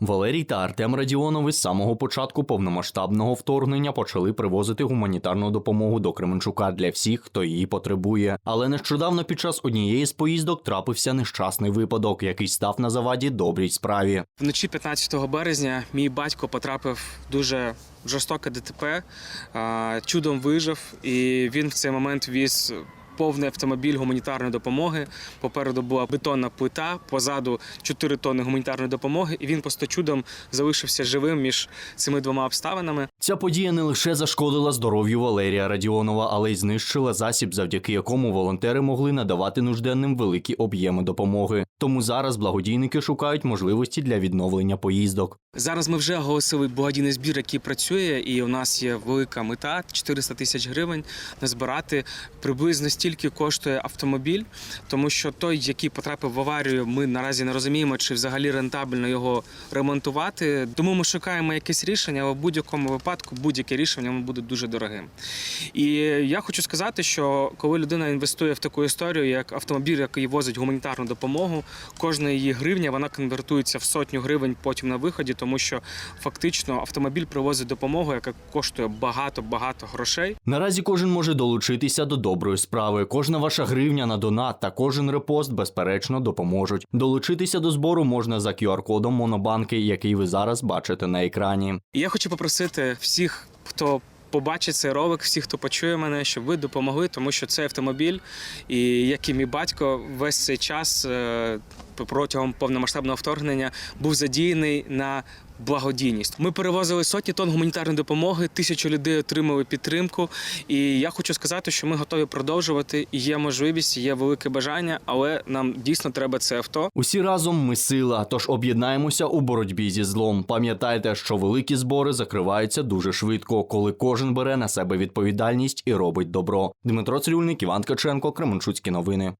Валерій та Артем Радіонови з самого початку повномасштабного вторгнення почали привозити гуманітарну допомогу до Кременчука для всіх, хто її потребує. Але нещодавно під час однієї з поїздок трапився нещасний випадок, який став на заваді добрій справі. Вночі 15 березня мій батько потрапив дуже жорстоке ДТП, чудом вижив, і він в цей момент віз. Повний автомобіль гуманітарної допомоги. Попереду була бетонна плита, позаду 4 тонни гуманітарної допомоги, і він просто чудом залишився живим між цими двома обставинами. Ця подія не лише зашкодила здоров'ю Валерія Радіонова, але й знищила засіб, завдяки якому волонтери могли надавати нужденним великі об'єми допомоги. Тому зараз благодійники шукають можливості для відновлення поїздок. Зараз ми вже оголосили благодійний збір, який працює, і у нас є велика мета 400 тисяч гривень назбирати. Приблизно стільки коштує автомобіль, тому що той, який потрапив в аварію, ми наразі не розуміємо, чи взагалі рентабельно його ремонтувати. Тому ми шукаємо якесь рішення, але в будь-якому випадку будь-яке рішення буде дуже дорогим. І я хочу сказати, що коли людина інвестує в таку історію, як автомобіль, який возить гуманітарну допомогу, кожна її гривня вона конвертується в сотню гривень потім на виході, тому що фактично автомобіль привозить допомогу, яка коштує багато-багато грошей. Наразі кожен може долучитися до доброї справи. Кожна ваша гривня на донат та кожен репост безперечно допоможуть. Долучитися до збору можна за QR-кодом Монобанки, який ви зараз бачите на екрані. Я хочу попросити всіх, хто побачить цей ролик, всіх, хто почує мене, щоб ви допомогли, тому що цей автомобіль, і як і мій батько, весь цей час е, протягом повномасштабного вторгнення був задіяний на. Благодійність. Ми перевозили сотні тонн гуманітарної допомоги, тисячі людей отримали підтримку. І я хочу сказати, що ми готові продовжувати. Є можливість, є велике бажання, але нам дійсно треба це авто. Усі разом ми сила, тож об'єднаємося у боротьбі зі злом. Пам'ятайте, що великі збори закриваються дуже швидко, коли кожен бере на себе відповідальність і робить добро. Дмитро Цирюльник, Іван Ткаченко, Кременчуцькі новини.